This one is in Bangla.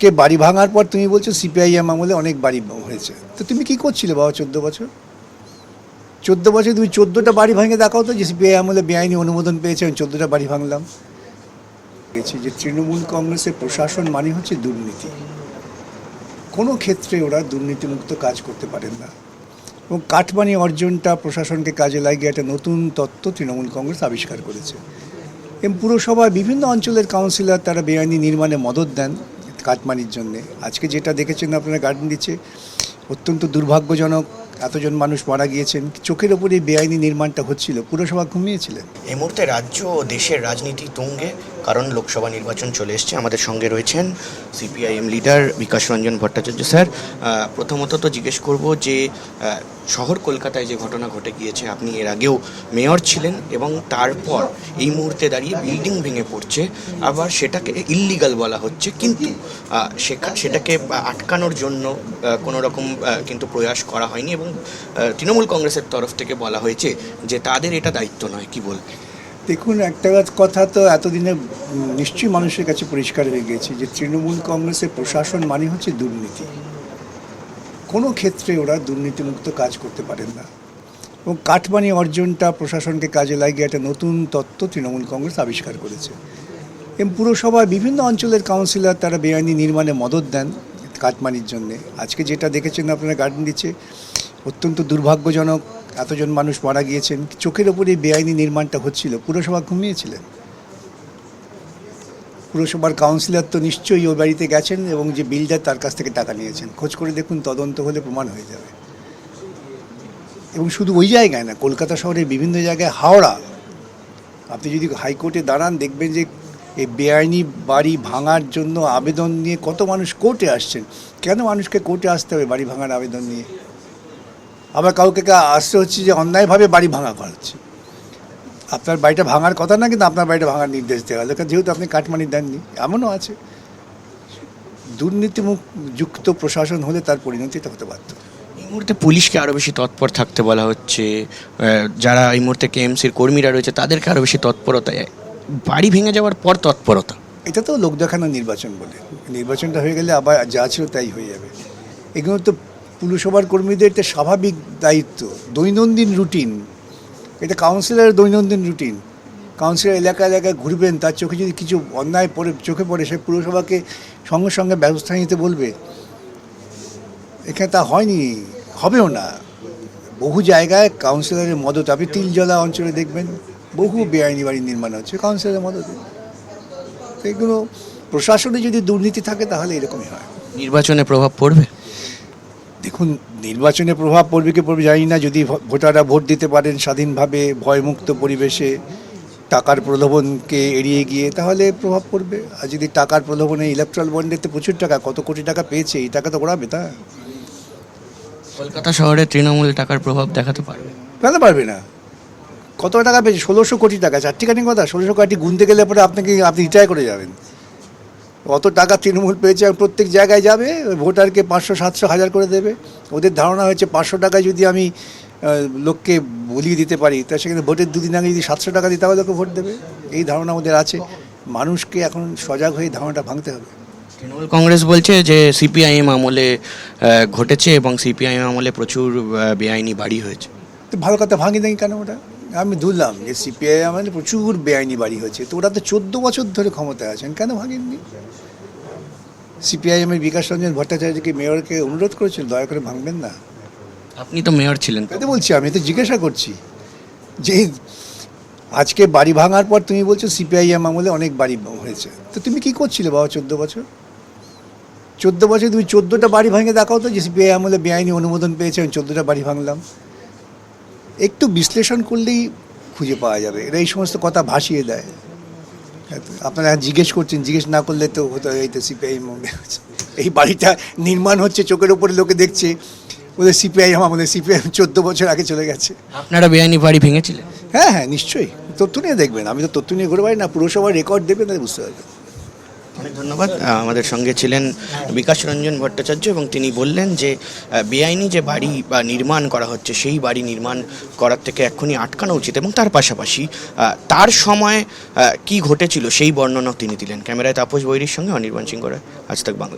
আজকে বাড়ি ভাঙার পর তুমি বলছো সিপিআইএম আমলে অনেক বাড়ি হয়েছে। তো তুমি কি করছিলে বাবা চোদ্দ বছর? চোদ্দ বছর তুমি চোদ্দোটা বাড়ি ভাঙে দেখাও তো যে সিপিআই আমলে বেআইনি অনুমোদন পেয়েছে, আমি চোদ্দোটা বাড়ি ভাঙলাম। যে তৃণমূল কংগ্রেসের প্রশাসন মানে হচ্ছে দুর্নীতি। কোনো ক্ষেত্রে ওরা দুর্নীতিমুক্ত কাজ করতে পারেন না। এবং কাঠমানি অর্জনটা প্রশাসনকে কাজে লাগিয়ে একটা নতুন তত্ত্ব তৃণমূল কংগ্রেস আবিষ্কার করেছে। এবং পুরসভায় বিভিন্ন অঞ্চলের কাউন্সিলর তারা বেআইনি নির্মাণে মদত দেন। কাটমানির জন্যে। আজকে যেটা দেখেছেন আপনারা গার্ডেন দিচ্ছে, অত্যন্ত দুর্ভাগ্যজনক এতজন মানুষ মারা গিয়েছেন। চোখের ওপরে বেআইনি নির্মাণটা হচ্ছিল। পুরসভা ঘুমিয়েছিলেন। এই মুহূর্তে রাজ্য ও দেশের রাজনীতি তুঙ্গে। কারণ লোকসভা নির্বাচন চলে এসছে। আমাদের সঙ্গে রয়েছেন CPIM leader Bikash Ranjan Bhattacharya sir. প্রথমত তো জিজ্ঞেস করব যে শহর কলকাতায় যে ঘটনা ঘটে গিয়েছে, আপনি এর আগেও মেয়র ছিলেন এবং তারপর এই মুহূর্তে দাঁড়িয়ে বিল্ডিং ভেঙে পড়ছে, আবার সেটাকে ইল্লিগাল বলা হচ্ছে। কিন্তু সেটাকে আটকানোর জন্য কোনো রকম কিন্তু প্রয়াস করা হয়নি এবং তৃণমূল কংগ্রেসের তরফ থেকে বলা হয়েছে যে তাদের এটা দায়িত্ব নয়। কি বলবেন? দেখুন, একটা কথা তো এতদিনে নিশ্চয়ই মানুষের কাছে পরিষ্কার হয়ে গেছে যে তৃণমূল কংগ্রেসের প্রশাসন মানে হচ্ছে দুর্নীতি। কোনো ক্ষেত্রে ওরা দুর্নীতিমুক্ত কাজ করতে পারেন না। এবং কাঠমানি অর্জনটা প্রশাসনকে কাজে লাগিয়ে একটা নতুন তত্ত্ব তৃণমূল কংগ্রেস আবিষ্কার করেছে। এবং পুরসভায় বিভিন্ন অঞ্চলের কাউন্সিলর তারা বেআইনি নির্মাণে মদত দেন কাঠমানির জন্যে। আজকে যেটা দেখেছেন আপনারা, গার্ডেন দিচ্ছে, অত্যন্ত দুর্ভাগ্যজনক এতজন মানুষ মারা গিয়েছেন, চোখের ওপরে বেআইনি নির্মাণটা হচ্ছিল। পুরসভা ঘুমিয়েছিলেন। পুরসভার কাউন্সিলর তো নিশ্চয়ই ওই বাড়িতে গেছেন এবং যে বিল্ডার তার কাছ থেকে টাকা নিয়েছেন। খোঁজ করে দেখুন তদন্ত হলে প্রমাণ হয়ে যাবে। এবং শুধু ওই জায়গায় না, কলকাতা শহরের বিভিন্ন জায়গায় হাওড়া। আপনি যদি হাইকোর্টে দাঁড়ান, দেখবেন যে এই বেআইনি বাড়ি ভাঙার জন্য আবেদন নিয়ে কত মানুষ কোর্টে আসছেন। কেন মানুষকে কোর্টে আসতে হবে বাড়ি ভাঙার আবেদন নিয়ে? আবার কাউকে আসতে হচ্ছে যে অন্যায়ভাবে বাড়ি ভাঙা করা হচ্ছে আপনার বাড়িটা ভাঙার কথা না কিন্তু আপনার বাড়িটা ভাঙার নির্দেশ দেওয়া হলো। যেহেতু আপনি কাঠমানি দেননি এমনও আছে। দুর্নীতিমুখ যুক্ত প্রশাসন হলে তার পরিণতিটা হতে পারত এই মুহূর্তে পুলিশকে আরও বেশি তৎপর থাকতে বলা হচ্ছে যারা এই মুহূর্তে কেএমসির কর্মীরা রয়েছে তাদেরকে আরও বেশি তৎপরতা বাড়ি ভেঙে যাওয়ার পর তৎপরতা। এটা তো লোক দেখানো নির্বাচন বলে। নির্বাচনটা হয়ে গেলে আবার যা ছিল তাই হয়ে যাবে। এগুলো তো পুরসভার কর্মীদের একটা স্বাভাবিক দায়িত্ব। দৈনন্দিন রুটিন। এটা কাউন্সিলরের দৈনন্দিন রুটিন। কাউন্সিলর এলাকা এলাকায় ঘুরবেন, তার চোখে যদি কিছু অন্যায় পড়ে, চোখে পড়ে, সে পুরসভাকে সঙ্গে সঙ্গে ব্যবস্থা নিতে বলবে। এখানে তা হয়নি, হবেও না। বহু জায়গায় কাউন্সিলরের মদত। আপনি তিলজলা অঞ্চলে দেখবেন, বহু বেআইনি বাড়ি নির্মাণ হচ্ছে কাউন্সিলরের মদতে। এগুলো প্রশাসনে যদি দুর্নীতি থাকে, তাহলে এরকমই হয়। নির্বাচনে প্রভাব পড়বে? দেখুন নির্বাচনে প্রভাব পড়বে কি পড়বে জানি না। যদি ভোটাররা ভোট দিতে পারেন স্বাধীনভাবে ভয়মুক্ত পরিবেশে টাকার প্রলোভনকে এড়িয়ে গিয়ে তাহলে প্রভাব পড়বে। আর যদি টাকার প্রলোভনে ইলেকট্রাল বন্ডেতে প্রচুর টাকা কত কোটি টাকা পেয়েছে এই টাকা তো ওড়াবে তা। কলকাতা শহরে তৃণমূল টাকার প্রভাব দেখাতে পারবে? কেন পারবে না। কত টাকা পেয়েছে? ষোলোশো কোটি টাকা। চারটিখানি কথা ষোলোশো কোটি গুনতে গেলে পরে আপনাকে আপনি রিটায়ার করে যাবেন। অত টাকা তৃণমূল পেয়েছে প্রত্যেক জায়গায় যাবে ভোটারকে পাঁচশো সাতশো হাজার করে দেবে। ওদের ধারণা হয়েছে পাঁচশো টাকায় যদি আমি লোককে বলিয়ে দিতে পারি তা সেখানে ভোটের দুদিন আগে যদি সাতশো টাকা দিতে হবে লোকে ভোট দেবে। এই ধারণা ওদের আছে। মানুষকে এখন সজাগ হয়ে ধারণাটা ভাঙতে হবে। তৃণমূল কংগ্রেস বলছে যে সিপিআইএম আমলে ঘটেছে এবং সিপিআইএম আমলে প্রচুর বেআইনি বাড়ি হয়েছে। তো ভালো কথা ভাঙি দেয় কেন ওটা? আমি ধরলাম যে সিপিআই আমাদের প্রচুর বেআইনি বাড়ি হয়েছে। তো ওরা তো চোদ্দ বছর ধরে ক্ষমতায় আছেন কেন ভাঙেননি সিপিআইএমের বিকাশ রঞ্জন ভট্টাচার্যকে মেয়রকে অনুরোধ করেছিল দয়া করে ভাঙবেন না। আপনি তো মেয়র ছিলেন তাতে বলছি আমি তো জিজ্ঞাসা করছি যে আজকে বাড়ি ভাঙার পর তুমি বলছো সিপিআইএম আমলে অনেক বাড়ি হয়েছে। তো তুমি কি করছিলে বাবা চোদ্দ বছর? চোদ্দ বছর তুমি চোদ্দোটা বাড়ি ভাঙে দেখাও তো যে সিপিআই আমলে বেআইনি অনুমোদন পেয়েছে আমি চোদ্দোটা বাড়ি ভাঙলাম। একটু বিশ্লেষণ করলেই খুঁজে পাওয়া যাবে। এরা এই সমস্ত কথা ভাসিয়ে দেয়। আপনারা জিজ্ঞেস করছেন জিজ্ঞেস না করলে তো হতো এই তো সিপিআই এই বাড়িটা নির্মাণ হচ্ছে চোখের উপরে লোকে দেখছে। ওদের সিপিআই আমাদের সিপিআই চোদ্দ বছর আগে চলে গেছে। আপনারা বেআইনি বাড়ি ভেঙেছিলেন? হ্যাঁ হ্যাঁ নিশ্চয়ই। তথ্য নিয়ে দেখবেন। আমি তো তথ্য নিয়ে ঘুরে পারি না পুরসভার রেকর্ড দেবেন তাহলে বুঝতে পারবেন। অনেক ধন্যবাদ। আমাদের সঙ্গে ছিলেন বিকাশ রঞ্জন ভট্টাচার্য এবং তিনি বললেন যে বেআইনি যে বাড়ি বা নির্মাণ করা হচ্ছে, সেই বাড়ি নির্মাণ করার থেকে এক্ষুনি আটকানো উচিত এবং তার পাশাপাশি তার সময় কি ঘটেছিল সেই বর্ণনাও তিনি দিলেন। ক্যামেরায় তাপস বৈরির সঙ্গে অনির্বাণ সিংহ আজ তাক বাংলা